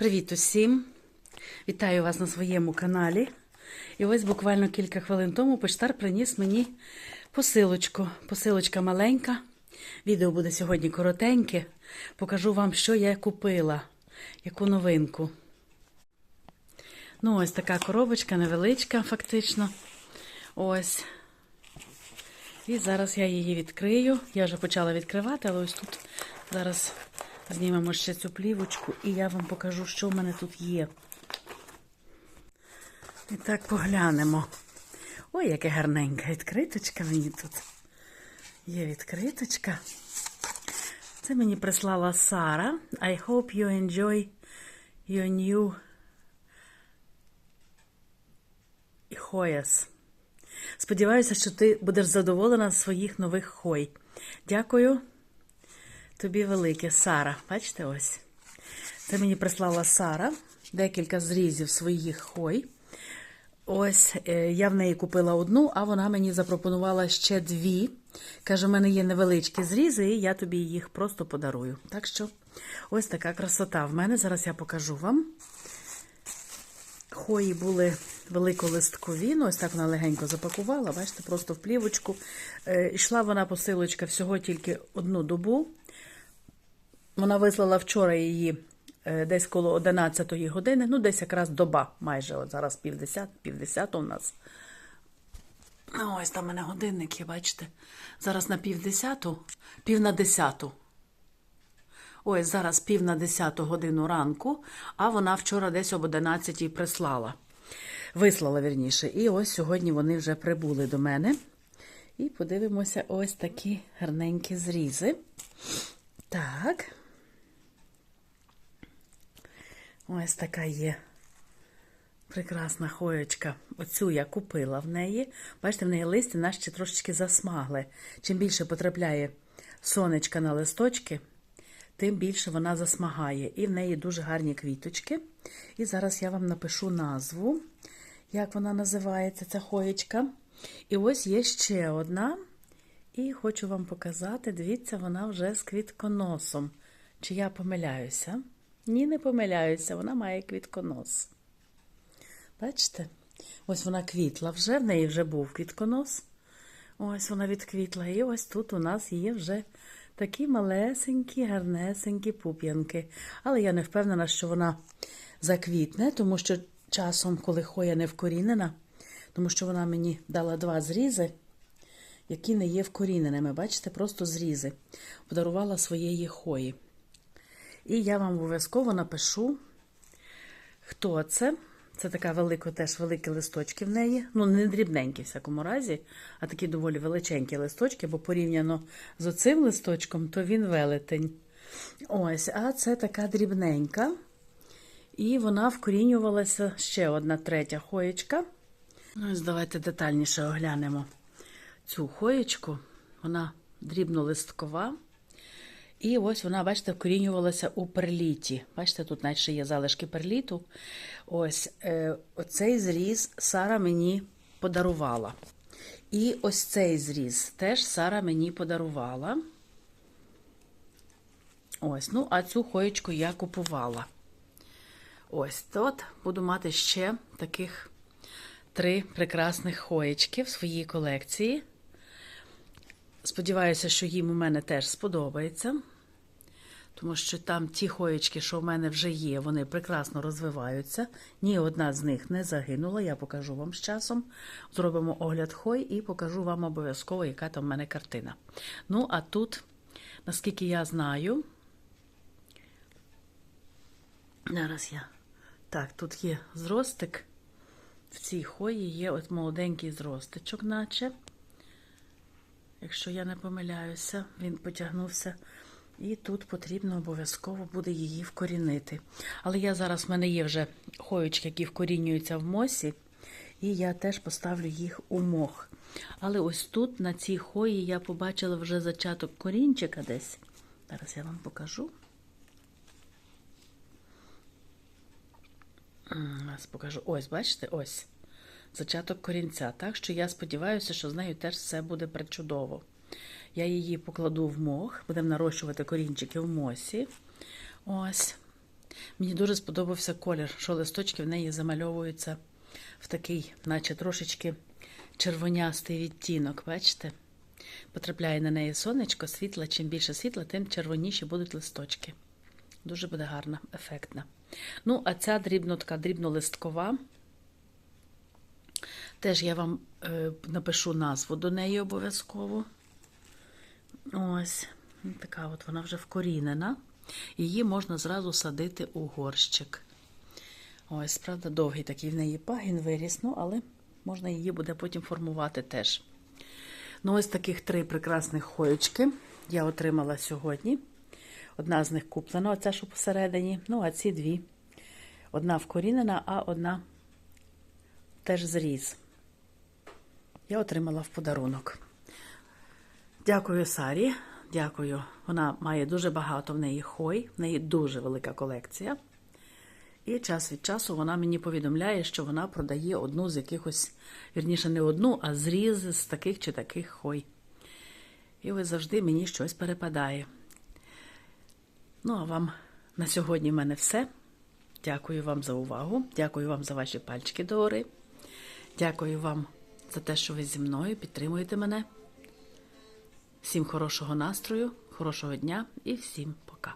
Привіт усім! Вітаю вас на своєму каналі. І ось буквально кілька хвилин тому поштар приніс мені посилочку. Посилочка маленька. Відео буде сьогодні коротеньке. Покажу вам, що я купила, яку новинку. Ну, ось така коробочка невеличка, фактично. Ось. І зараз я її відкрию. Я вже почала відкривати, але ось тут зараз знімемо ще цю плівочку, і я вам покажу, що в мене тут є. І так поглянемо. Ой, яке гарненька відкриточка мені тут. Є відкриточка. Це мені прислала Сара. I hope you enjoy your new Hoyas. Сподіваюся, що ти будеш задоволена своїх нових хой. Дякую тобі велике, Сара. Бачите ось. Це мені прислала Сара декілька зрізів своїх хой. Ось е, я в неї купила одну, а вона мені запропонувала ще дві. Каже, у мене є невеличкі зрізи, і я тобі їх просто подарую. Так що ось така красота в мене. Зараз я покажу вам. Хої були великолисткові, ну ось так вона легенько запакувала, бачите, просто в плівочку. Е, йшла вона посилочка всього тільки одну добу. Вона вислала вчора її десь коло 11 години, ну десь якраз доба майже, от зараз півдесят, півдесята у нас. Ну, ось там у мене годинник є, бачите. Зараз на півдесяту, пів на десяту. Ось зараз пів на десяту годину ранку, а вона вчора десь об 11 прислала. Вислала вірніше. І ось сьогодні вони вже прибули до мене. І подивимося ось такі гарненькі зрізи. Так. Ось така є прекрасна хоєчка. Оцю я купила в неї. Бачите, в неї листя наші трошечки засмагли. Чим більше потрапляє сонечка на листочки, тим більше вона засмагає. І в неї дуже гарні квіточки. І зараз я вам напишу назву, як вона називається, ця хоєчка. І ось є ще одна. І хочу вам показати, дивіться, вона вже з квітконосом. Чи я помиляюся? Ні, не помиляюся, вона має квітконос. Бачите? Ось вона квітла вже, в неї вже був квітконос. Ось вона відквітла. І ось тут у нас є вже такі малесенькі, гарнесенькі пуп'янки. Але я не впевнена, що вона заквітне, тому що часом, коли хоя не вкорінена, тому що вона мені дала два зрізи, які не є вкоріненими. Бачите, просто зрізи. Подарувала своєї хої. І я вам обов'язково напишу, хто це. Це така велика, теж великі листочки в неї. Ну, не дрібненькі в всякому разі, а такі доволі величенькі листочки, бо порівняно з оцим листочком, то він велетень. Ось, а це така дрібненька. І вона вкорінювалася ще одна третя хоєчка. Ну, ось давайте детальніше оглянемо цю хоєчку. Вона дрібнолисткова. І ось вона, бачите, вкорінювалася у перліті. Бачите, тут навіть ще є залишки перліту. Ось е, оцей зріз Сара мені подарувала. І ось цей зріз теж Сара мені подарувала. Ось, ну, а цю хоєчку я купувала. Ось тут буду мати ще таких три прекрасних хоєчки в своїй колекції. Сподіваюся, що їм у мене теж сподобається. Тому що там ті хоєчки, що в мене вже є, вони прекрасно розвиваються. Ні одна з них не загинула. Я покажу вам з часом. Зробимо огляд хой і покажу вам обов'язково, яка там в мене картина. Ну, а тут, наскільки я знаю, зараз я. Так, тут є зростик. В цій хої є от молоденький зростичок, наче. Якщо я не помиляюся, він потягнувся. І тут потрібно обов'язково буде її вкорінити. Але я зараз в мене є вже хоєчки, які вкорінюються в мосі, і я теж поставлю їх у мох. Але ось тут, на цій хої, я побачила вже зачаток корінчика десь. Зараз я вам покажу. Зараз покажу. Ось, бачите, ось. Зачаток корінця. Так що я сподіваюся, що з нею теж все буде причудово. Я її покладу в мох, будемо нарощувати корінчики в мосі. Ось. Мені дуже сподобався колір, що листочки в неї замальовуються в такий, наче трошечки червонястий відтінок. Бачите? Потрапляє на неї сонечко, світло. Чим більше світла, тим червоніші будуть листочки. Дуже буде гарна, ефектна. Ну, а ця дрібно така дрібнолисткова. Теж я вам е, напишу назву до неї обов'язково. Ось, така от вона вже вкорінена. Її можна зразу садити у горщик. Ось, правда, довгий такий в неї пагін виріс, ну, але можна її буде потім формувати теж. Ну, ось таких три прекрасних хоєчки я отримала сьогодні. Одна з них куплена, оця, що посередині. Ну, а ці дві. Одна вкорінена, а одна теж зріз. Я отримала в подарунок. Дякую Сарі. Дякую. Вона має дуже багато в неї хой, в неї дуже велика колекція. І час від часу вона мені повідомляє, що вона продає одну з якихось, вірніше, не одну, а зріз з таких чи таких хой. І ось завжди мені щось перепадає. Ну, а вам на сьогодні в мене все. Дякую вам за увагу. Дякую вам за ваші пальчики до гори. Дякую вам за те, що ви зі мною підтримуєте мене. Всім хорошого настрою, хорошого дня і всім пока.